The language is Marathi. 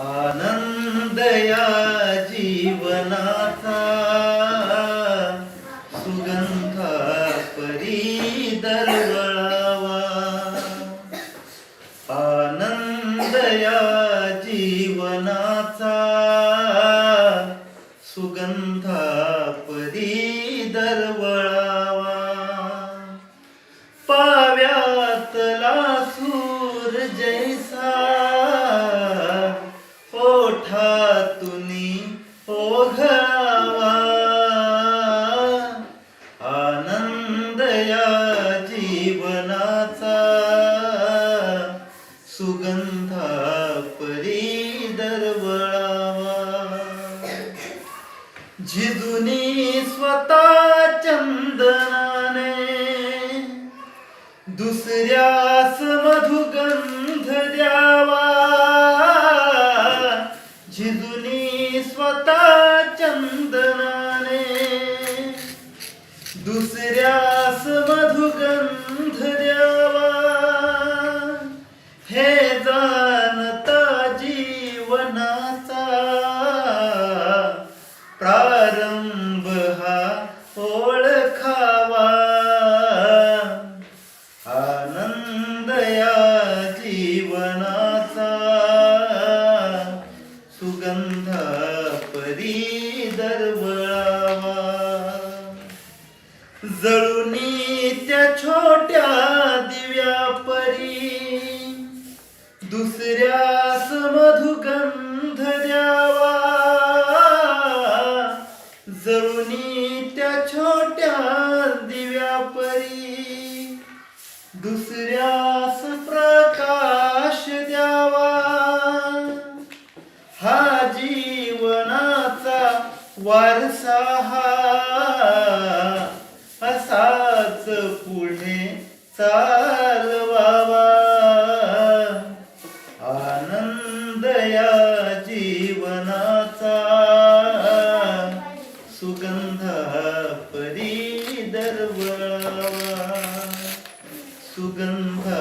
आनंदया जीवनाचा सुगंधा परी दरवळावा आनंदया जीवनाचा सुगंधा परी दरवळा जीवनाचा सुगंधा परी दरवळावा झिजुनी स्वतः चंदनाने दुसऱ्यास मधुगंध सुगंध द्यावा हे जाणता जीवनाचा प्रारंभ हा ओळखावा. आनंद या जीवनाचा सुगंधा परी दरवळावा जळुनी त्या छोट्या दिव्या परी. दुसऱ्या समधुगंध द्यावा. जळुनी त्या छोट्या दिव्या परी. दुसऱ्यास प्रकाश द्यावा. हा जीवनाचा वारसा परी दरवळावा सुगंध